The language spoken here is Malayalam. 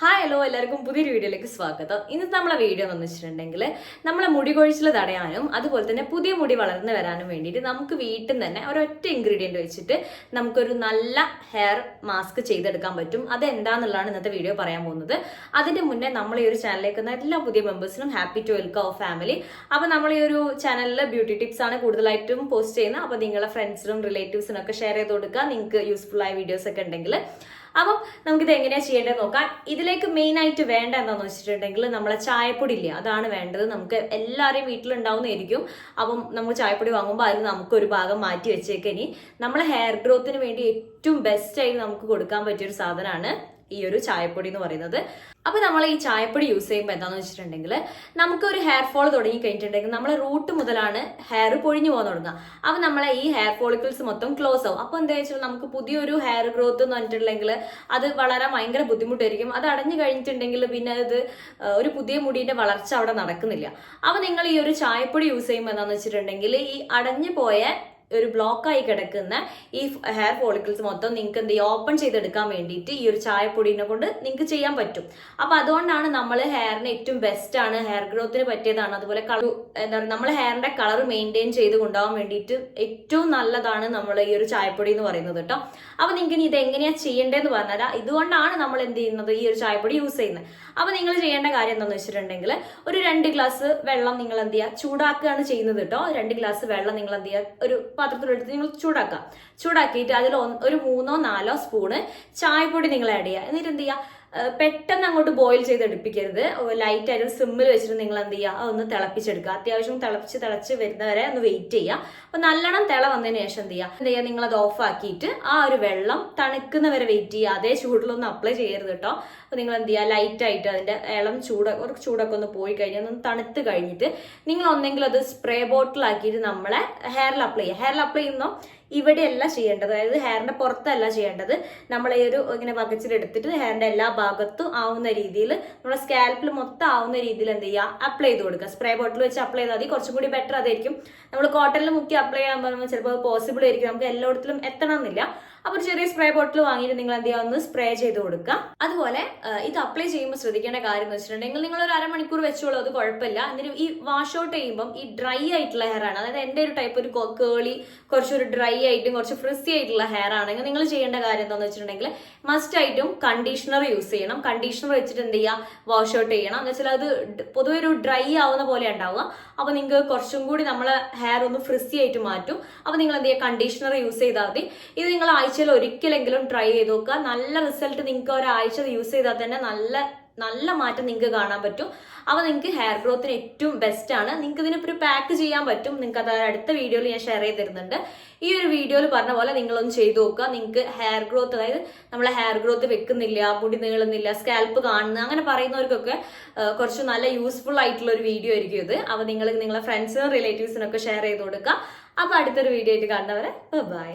ഹായ് ഹലോ എല്ലാവർക്കും പുതിയൊരു വീഡിയോയിലേക്ക് സ്വാഗതം. ഇന്ന് നമ്മളെ വീഡിയോ എന്ന് വെച്ചിട്ടുണ്ടെങ്കിൽ നമ്മളെ മുടി കൊഴിച്ചിൽ തടയാനും അതുപോലെ തന്നെ പുതിയ മുടി വളർന്നു വരാനും വേണ്ടിയിട്ട് നമുക്ക് വീട്ടിൽ നിന്ന് തന്നെ ഒരൊറ്റ ഇൻഗ്രീഡിയന്റ് വെച്ചിട്ട് നമുക്കൊരു നല്ല ഹെയർ മാസ്ക് ചെയ്തെടുക്കാൻ പറ്റും. അത് എന്താണെന്നുള്ളതാണ് ഇന്നത്തെ വീഡിയോ പറയാൻ പോകുന്നത്. അതിന്റെ മുന്നേ നമ്മൾ ഈ ഒരു ചാനലിലേക്ക് എല്ലാ പുതിയ മെമ്പേഴ്സിനും happy to welcome of family അപ്പോൾ നമ്മൾ ഈ ഒരു ചാനലിൽ ബ്യൂട്ടി ടിപ്സ് ആണ് കൂടുതലായിട്ടും പോസ്റ്റ് ചെയ്യുന്നത്. അപ്പോൾ നിങ്ങളെ ഫ്രണ്ട്സിനും റിലേറ്റീവ്സിനും ഒക്കെ ഷെയർ ചെയ്ത് കൊടുക്കുക. നിങ്ങൾക്ക് യൂസ്ഫുൾ ആയ വീഡിയോസ് ഒക്കെ ഉണ്ടെങ്കിൽ അപ്പം നമുക്കിത് എങ്ങനെയാണ് ചെയ്യേണ്ടത് നോക്കാം. ഇതിലേക്ക് മെയിൻ ആയിട്ട് വേണ്ട എന്താണെന്ന് വെച്ചിട്ടുണ്ടെങ്കിൽ നമ്മളെ ചായപ്പൊടി ഇല്ല അതാണ് വേണ്ടത്. നമുക്ക് എല്ലാവരെയും വീട്ടിലുണ്ടാവുന്നതായിരിക്കും. അപ്പം നമ്മൾ ചായപ്പൊടി വാങ്ങുമ്പോൾ അതിൽ നമുക്കൊരു ഭാഗം മാറ്റി വെച്ചേക്കിനി നമ്മളെ ഹെയർ ഗ്രോത്തിന് വേണ്ടി ഏറ്റവും ബെസ്റ്റ് ആയിട്ട് നമുക്ക് കൊടുക്കാൻ പറ്റിയൊരു സാധനമാണ് ഈ ഒരു ചായപ്പൊടി എന്ന് പറയുന്നത്. അപ്പൊ നമ്മൾ ഈ ചായപ്പൊടി യൂസ് ചെയ്യുമ്പോൾ എന്താണെന്ന് വെച്ചിട്ടുണ്ടെങ്കിൽ നമുക്ക് ഒരു ഹെയർ ഫോൾ തുടങ്ങി കഴിഞ്ഞിട്ടുണ്ടെങ്കിൽ നമ്മൾ റൂട്ട് മുതലാണ് ഹെയർ പൊഴിഞ്ഞു പോകാൻ തുടങ്ങുക. അപ്പൊ നമ്മളെ ഈ ഹെയർ ഫോളിക്കിൾസ് മൊത്തം ക്ലോസ് ആവും. അപ്പൊ എന്താ വെച്ചാൽ നമുക്ക് പുതിയൊരു ഹെയർ ഗ്രോത്ത് എന്ന് പറഞ്ഞിട്ടുണ്ടെങ്കിൽ അത് വളരാൻ ഭയങ്കര ബുദ്ധിമുട്ടായിരിക്കും. അത് അടഞ്ഞു കഴിഞ്ഞിട്ടുണ്ടെങ്കിൽ പിന്നെ അത് ഒരു പുതിയ മുടിന്റെ വളർച്ച അവിടെ നടക്കുന്നില്ല. അപ്പൊ നിങ്ങൾ ഈ ഒരു ചായപ്പൊടി യൂസ് ചെയ്യുമ്പോൾ എന്താണെന്ന് വെച്ചിട്ടുണ്ടെങ്കിൽ ഈ അടഞ്ഞു പോയ ഒരു ബ്ലോക്കായി കിടക്കുന്ന ഈ ഹെയർ ഫോളിക്കിൾസ് മൊത്തം നിങ്ങൾക്ക് എന്ത് ചെയ്യും? ഓപ്പൺ ചെയ്തെടുക്കാൻ വേണ്ടിയിട്ട് ഈ ഒരു ചായപ്പൊടിനെ കൊണ്ട് നിങ്ങൾക്ക് ചെയ്യാൻ പറ്റും. അപ്പൊ അതുകൊണ്ടാണ് നമ്മൾ ഹെയറിന് ഏറ്റവും ബെസ്റ്റ് ആണ്. ഹെയർ ഗ്രോത്തിന് പറ്റിയതാണ്. അതുപോലെ കളർ എന്താ പറയുക നമ്മൾ ഹെയറിന്റെ കളർ മെയിന്റെയിൻ ചെയ്ത് കൊണ്ടുപോകാൻ വേണ്ടിയിട്ട് ഏറ്റവും നല്ലതാണ് നമ്മൾ ഈ ഒരു ചായപ്പൊടി എന്ന് പറയുന്നത് കേട്ടോ. അപ്പൊ നിങ്ങൾക്ക് ഇത് എങ്ങനെയാണ് ചെയ്യേണ്ടതെന്ന് പറഞ്ഞാൽ ഇതുകൊണ്ടാണ് നമ്മൾ എന്ത് ചെയ്യുന്നത് ഈ ഒരു ചായപ്പൊടി യൂസ് ചെയ്യുന്നത്. അപ്പൊ നിങ്ങൾ ചെയ്യേണ്ട കാര്യം എന്താണെന്ന് വെച്ചിട്ടുണ്ടെങ്കിൽ ഒരു രണ്ട് ഗ്ലാസ് വെള്ളം നിങ്ങൾ എന്ത് ചെയ്യുക? ചൂടാക്കുകയാണ് ചെയ്യുന്നത് കേട്ടോ. രണ്ട് ഗ്ലാസ് വെള്ളം നിങ്ങൾ എന്ത് ചെയ്യുക? ഒരു പാത്രത്തിലെടുത്ത് നിങ്ങൾ ചൂടാക്കുക ചൂടാക്കിയിട്ട് അതിൽ ഒരു മൂന്നോ നാലോ സ്പൂണ് ചായപ്പൊടി നിങ്ങൾ ആഡ് ചെയ്യുക. എന്നിട്ട് എന്ത് ചെയ്യുക? പെട്ടെന്ന് അങ്ങോട്ട് ബോയിൽ ചെയ്ത് എടുപ്പിക്കരുത്. ലൈറ്റ് ആയിട്ട് സിമ്മിൽ വെച്ചിട്ട് നിങ്ങൾ എന്ത് ചെയ്യുക? അതൊന്ന് തിളപ്പിച്ചെടുക്കുക. അത്യാവശ്യം തിളപ്പിച്ച് തിളച്ച് വരുന്നവരെ ഒന്ന് വെയിറ്റ് ചെയ്യുക. അപ്പൊ നല്ലോണം തിള വന്നതിന് ശേഷം എന്ത് ചെയ്യുക? എന്ത് ചെയ്യുക? നിങ്ങൾ അത് ഓഫ് ആക്കിയിട്ട് ആ ഒരു വെള്ളം തണുക്കുന്നവരെ വെയിറ്റ് ചെയ്യുക. അതേ ചൂടിലൊന്നും അപ്ലൈ ചെയ്യരുത് കേട്ടോ അപ്പൊ നിങ്ങൾ എന്ത് ചെയ്യുക? ലൈറ്റ് ആയിട്ട് അതിന്റെ ഇളം ചൂട് ഒരു ചൂടൊക്കെ ഒന്ന് പോയി കഴിഞ്ഞാൽ ഒന്ന് തണുത്ത് കഴിഞ്ഞിട്ട് നിങ്ങൾ ഒന്നെങ്കിലും അത് സ്പ്രേ ബോട്ടിൽ ആക്കിയിട്ട് നമ്മളെ ഹെയറിൽ അപ്ലൈ ചെയ്യുക. ഹെയറിൽ അപ്ലൈ ചെയ്യുമ്പോൾ ഇവിടെയല്ല ചെയ്യേണ്ടത്. അതായത് ഹെയറിന്റെ പുറത്തല്ല ചെയ്യേണ്ടത്. നമ്മൾ ഈ ഒരു ഇങ്ങനെ വകച്ചിലെടുത്തിട്ട് ഹെയറിന്റെ എല്ലാ ഭാഗത്തും ആവുന്ന രീതിയിൽ നമ്മുടെ സ്കാൽപ്പിൽ മൊത്തം ആവുന്ന രീതിയിൽ എന്ത് ചെയ്യുക അപ്ലൈ ചെയ്ത് കൊടുക്കുക. സ്പ്രേ ബോട്ടിൽ വെച്ച് അപ്ലൈ ചെയ്താൽ മതി. കുറച്ചും കൂടി ബെറ്റർ അതായിരിക്കും നമ്മൾ കോട്ടണിൽ മുക്കി അപ്ലൈ ചെയ്യാൻ ചിലപ്പോൾ പോസിബിൾ ആയിരിക്കും. നമുക്ക് എല്ലായിടത്തിലും എത്തണമെന്നില്ല. അപ്പോൾ ചെറിയ സ്പ്രേ ബോട്ടിൽ വാങ്ങിയിട്ട് നിങ്ങൾ എന്ത് ചെയ്യുക? ഒന്ന് സ്പ്രേ ചെയ്ത് കൊടുക്കുക. അതുപോലെ ഇത് അപ്ലൈ ചെയ്യുമ്പോൾ ശ്രദ്ധിക്കേണ്ട കാര്യം എന്ന് വെച്ചിട്ടുണ്ടെങ്കിൽ നിങ്ങൾ ഒരു അരമണിക്കൂർ വെച്ചോളൂ അത് കുഴപ്പമില്ല. എന്നിട്ട് ഈ വാഷ് ഔട്ട് ചെയ്യുമ്പം ഈ ഡ്രൈ ആയിട്ടുള്ള ഹെയർ ആണ്. അതായത് എന്റെ ഒരു ടൈപ്പ് ഒരു കേളി കുറച്ചൊരു ഡ്രൈ ആയിട്ടും കുറച്ച് ഫ്രിസി ആയിട്ടുള്ള ഹെയർ ആണെങ്കിൽ നിങ്ങൾ ചെയ്യേണ്ട കാര്യം എന്താണെന്ന് വെച്ചിട്ടുണ്ടെങ്കിൽ മസ്റ്റ് ആയിട്ടും കണ്ടീഷണർ യൂസ് ചെയ്യണം. കണ്ടീഷണർ വെച്ചിട്ട് എന്ത് ചെയ്യുക? വാഷ് ഔട്ട് ചെയ്യണം. എന്ന് വെച്ചാൽ അത് പൊതുവെ ഒരു ഡ്രൈ ആവുന്ന പോലെ ഉണ്ടാവുക. അപ്പോൾ നിങ്ങൾക്ക് കുറച്ചും കൂടി നമ്മളെ ഹെയർ ഒന്ന് ഫ്രിസി ആയിട്ട് മാറ്റും. അപ്പോൾ നിങ്ങൾ എന്ത് ചെയ്യുക? കണ്ടീഷണർ യൂസ് ചെയ്താൽ മതി. ഇത് നിങ്ങൾ ആഴ്ചയിൽ ഒരിക്കലെങ്കിലും ട്രൈ ചെയ്ത് നോക്കുക. നല്ല റിസൾട്ട് നിങ്ങൾക്ക് ഒരാഴ്ച യൂസ് ചെയ്താൽ തന്നെ നല്ല നല്ല മാറ്റം നിങ്ങൾക്ക് കാണാൻ പറ്റും. അപ്പോൾ നിങ്ങൾക്ക് ഹെയർ ഗ്രോത്തിന് ഏറ്റവും ബെസ്റ്റ് ആണ്. നിങ്ങൾക്ക് ഇതിനിപ്പോൾ ഒരു പാക്ക് ചെയ്യാൻ പറ്റും. നിങ്ങൾക്ക് അത് അടുത്ത വീഡിയോയിൽ ഞാൻ ഷെയർ ചെയ്ത് തരുന്നുണ്ട്. ഈ ഒരു വീഡിയോയിൽ പറഞ്ഞ പോലെ നിങ്ങളൊന്ന് ചെയ്തു നോക്കുക. നിങ്ങൾക്ക് ഹെയർ ഗ്രോത്ത് അതായത് നമ്മളെ ഹെയർ ഗ്രോത്ത് വെക്കുന്നില്ല മുടി നീളുന്നില്ല സ്കാൽപ്പ് കാണുന്ന അങ്ങനെ പറയുന്നവർക്കൊക്കെ കുറച്ച് നല്ല യൂസ്ഫുൾ ആയിട്ടുള്ള ഒരു വീഡിയോ ആയിരിക്കും ഇത്. അപ്പോൾ നിങ്ങൾ നിങ്ങളെ ഫ്രണ്ട്സിനും റിലേറ്റീവ്സിനൊക്കെ ഷെയർ ചെയ്ത് കൊടുക്കുക. അപ്പോൾ അടുത്തൊരു വീഡിയോ ആയിട്ട് കാണുന്നവരെ ബൈ